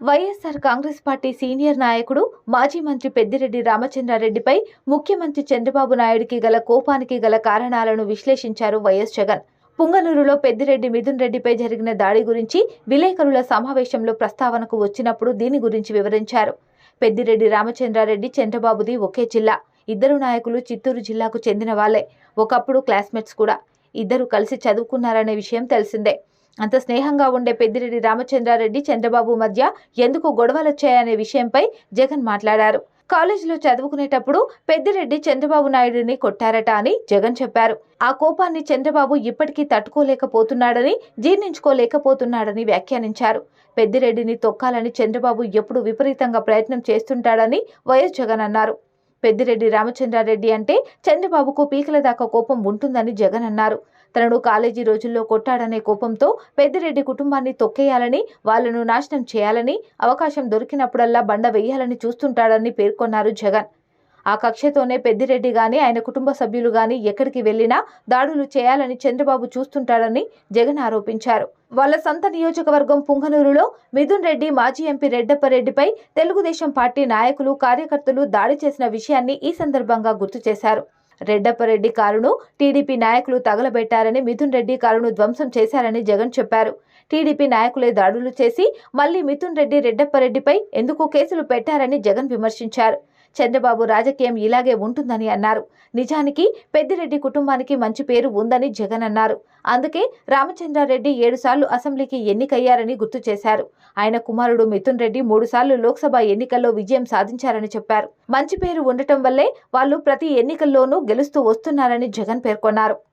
YSR Congress party senior నాయకుడు మాజీ మంత్రి పెద్దిరెడ్డి రామచంద్రారెడ్డిపై ముఖ్యమంత్రి చంద్రబాబు నాయుడికి గల కోపానికి గల కారణాలను విశ్లేషించారు వైఎస్ జగన్. పుంగనూరులో పెద్దిరెడ్డి మిథున్ రెడ్డిపై జరిగిన దాడి గురించి విలేకరుల సమావేశంలో ప్రస్తావనకు వచ్చినప్పుడు దీని గురించి వివరించారు. పెద్దిరెడ్డి రామచంద్రారెడ్డి చంద్రబాబుది ఒకే జిల్లా. ఇద్దరు నాయకులు చిత్తూరు జిల్లాకు చెందిన వాళ్ళే ఒకప్పుడు క్లాస్మేట్స్ కూడా. ఇద్దరు కలిసి చదువుకున్నారనే విషయం తెలిసిందే. అంత స్నేహంగా ఉండే పెద్దిరెడ్డి రామచంద్రారెడ్డి చంద్రబాబు మధ్య ఎందుకు గొడవలొచ్చాయనే విషయంపై జగన్ మాట్లాడారు. కాలేజీలో చదువుకునేటప్పుడు పెద్దిరెడ్డి చంద్రబాబు నాయుడిని కొట్టారట అని జగన్ చెప్పారు. ఆ కోపాన్ని చంద్రబాబు ఇప్పటికీ తట్టుకోలేకపోతున్నాడని జీర్ణించుకోలేకపోతున్నాడని వ్యాఖ్యానించారు. పెద్దిరెడ్డిని తొక్కాలని చంద్రబాబు ఎప్పుడు విపరీతంగా ప్రయత్నం చేస్తుంటాడని వైఎస్ జగన్ అన్నారు. పెద్దిరెడ్డి రామచంద్రారెడ్డి అంటే చంద్రబాబుకు పీకల దాకా కోపం ఉంటుందని జగన్ అన్నారు. తనను కాలేజీ రోజుల్లో కొట్టాడనే కోపంతో పెద్దిరెడ్డి కుటుంబాన్ని తొక్కేయాలని వాళ్ళను నాశనం చేయాలని అవకాశం దొరికినప్పుడల్లా బండ వేయాలని చూస్తుంటాడని పేర్కొన్నారు జగన్. ఆ కక్షతోనే పెద్దిరెడ్డి గాని ఆయన కుటుంబ సభ్యులు గాని ఎక్కడికి వెళ్ళినా దాడులు చేయాలని చంద్రబాబు చూస్తుంటాడని జగన్ ఆరోపించారు. వాళ్ళ సొంత నియోజకవర్గం పుంగనూరులో మిథున్ రెడ్డి మాజీ ఎంపీ రెడ్డప్పరెడ్డిపై తెలుగుదేశం పార్టీ నాయకులు కార్యకర్తలు దాడి చేసిన విషయాన్ని ఈ సందర్భంగా గుర్తు చేశారు. రెడ్డప్పరెడ్డి కారును టీడీపీ నాయకులు తగలబెట్టారని మిథున్ రెడ్డి కారును ధ్వంసం చేశారని జగన్ చెప్పారు. టీడీపీ నాయకులే దాడులు చేసి మళ్ళీ మిథున్ రెడ్డి రెడ్డప్పరెడ్డిపై ఎందుకు కేసులు పెట్టారని జగన్ విమర్శించారు. చంద్రబాబు రాజకీయం ఇలాగే ఉంటుందని అన్నారు. నిజానికి పెద్దిరెడ్డి కుటుంబానికి మంచి పేరు ఉందని జగన్ అన్నారు. అందుకే రామచంద్రారెడ్డి ఏడుసార్లు అసెంబ్లీకి ఎన్నికయ్యారని గుర్తు చేశారు. ఆయన కుమారుడు మిథున్ రెడ్డి మూడుసార్లు లోక్సభ ఎన్నికల్లో విజయం సాధించారని చెప్పారు. మంచి పేరు ఉండటం వల్లే వాళ్ళు ప్రతి ఎన్నికల్లోనూ గెలుస్తూ వస్తున్నారని జగన్ పేర్కొన్నారు.